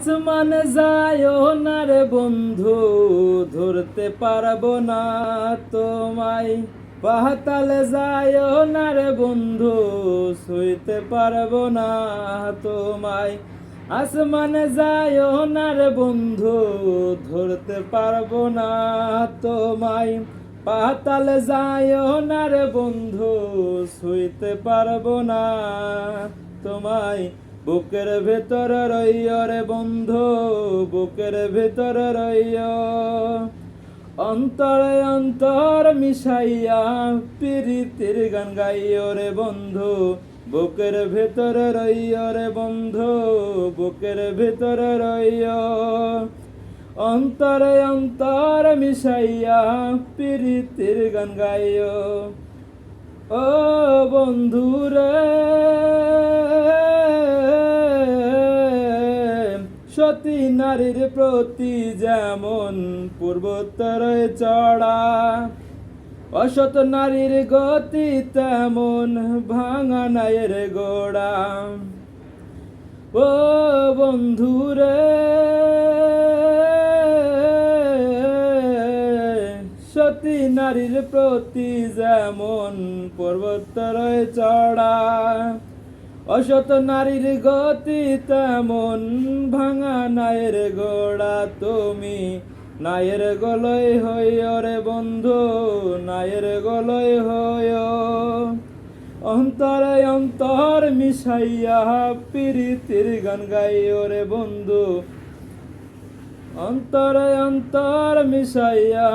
আসমানে যায় না রে বন্ধু, ধরতে পারব না তোমায়। পাতালে যায় না রে বন্ধু শুইতে পারব না তোমায়। আসমানে যায় না বন্ধু, ধরতে পারব না তোমায়। পাতালে যায় না বন্ধু শুইতে পারব না তোমায়। বুকের ভেতর রইয় রে বন্ধু, বুকের ভেতর রইয়। অন্তরে অন্তর মিশাইয়া প্রীতির গান গাইয় রে বন্ধু, বুকের ভেতর রইয় রে বন্ধু, বুকের ভেতর রইয়। অন্তরে অন্তর মিশাইয়া প্রীতির গান গাইয়। ও বন্ধুরে সতী নারীর প্রতি যেমন পূর্বোত্তরে চড়া অসত নারীর গতি তেমন ভাঙা নায়ের গোড়া। ও বন্ধুরে সতী নারীর প্রতি যেমন পর্বতরে চড়া অসত নারীর গতি তেমন ভাঙা নায়ের গোড়া তুমি। নায়ের গলয় হইয় রে বন্ধু, নায়ের গলয় হইয় অন্তরে অন্তর মিশাইয়া প্রীতির গান গাইও রে বন্ধু। অন্তরে অন্তর মিশাইয়া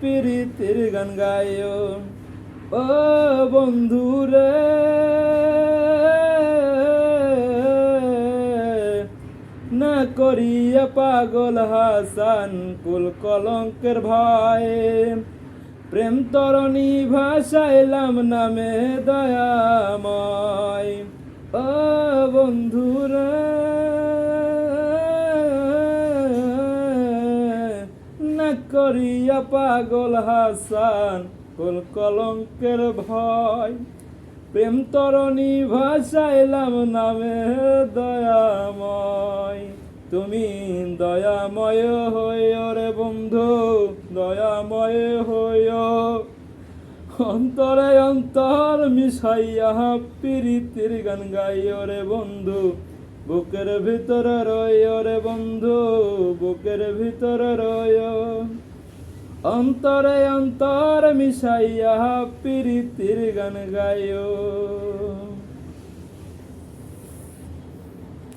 প্রীতির গান গাইও। ও বন্ধু রে। করিয়া পাগল হাসান, কুল কলঙ্কের ভয় প্রেম তরণী ভাসাইলাম নামে দয়াময়। ও বন্ধুরা, না করিয়া পাগল হাসান, কুল কলঙ্কের ভয়। প্রেম তরণী ভাসাইলাম নামে দয়াময়। তুমি দয়াময় হইয় রে বন্ধু, দয়াময় হইয় অন্তরে অন্তর মিশাইয়া প্রীতির গান গাইয় রে বন্ধু, বুকের ভিতর রইয় রে বন্ধু, বুকের ভিতর রইয় অন্তরে অন্তর মিশাইয়া প্রীতির গান গাইও।